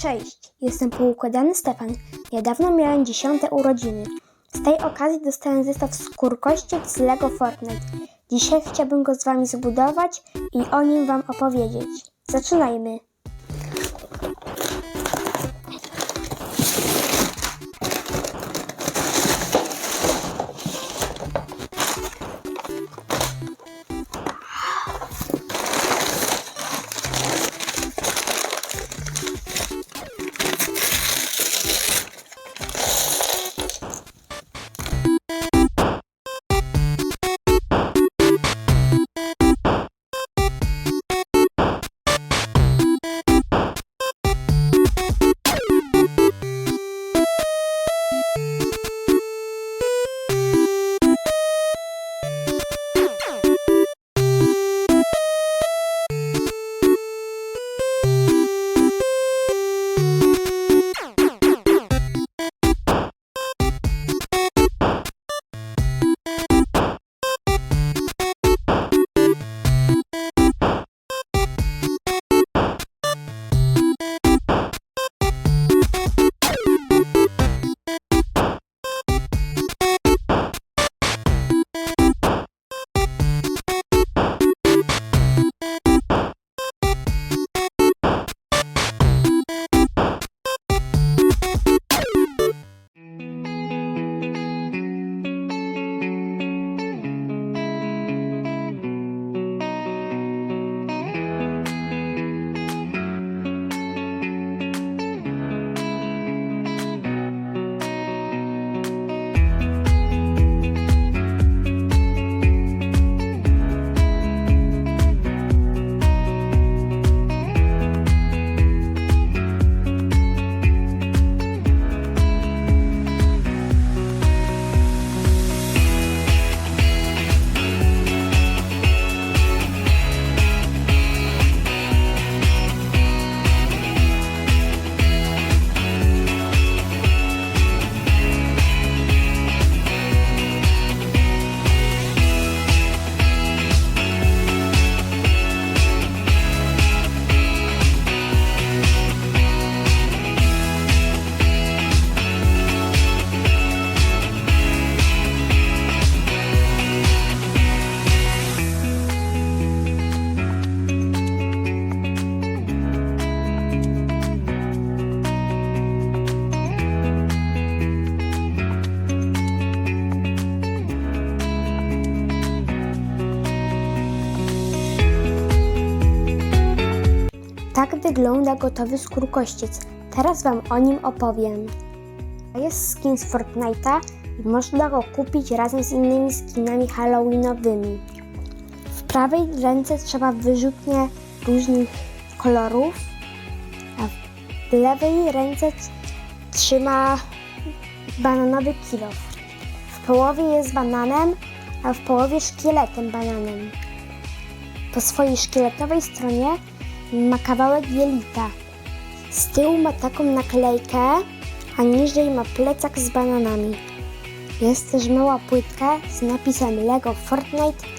Cześć, jestem poukładany Stefan. Niedawno miałem dziesiąte urodziny. Z tej okazji dostałem zestaw skórkościec z Lego Fortnite. Dzisiaj chciałbym go z wami zbudować i o nim wam opowiedzieć. Zaczynajmy. Tak wygląda gotowy skórkościec. Teraz wam o nim opowiem. To jest skin z Fortnite'a i można go kupić razem z innymi skinami halloweenowymi. W prawej ręce trzeba wyrzutnie różnych kolorów, a w lewej ręce trzyma bananowy kilof. W połowie jest bananem, a w połowie szkieletem bananem. Po swojej szkieletowej stronie ma kawałek jelita. Z tyłu ma taką naklejkę, a niżej ma plecak z bananami. Jest też mała płytka z napisem Lego Fortnite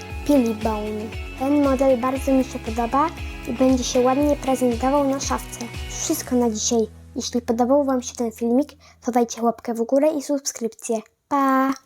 Bone. Ten model bardzo mi się podoba i będzie się ładnie prezentował na szafce. Wszystko na dzisiaj. Jeśli podobał Wam się ten filmik, to dajcie łapkę w górę i subskrypcję. Pa!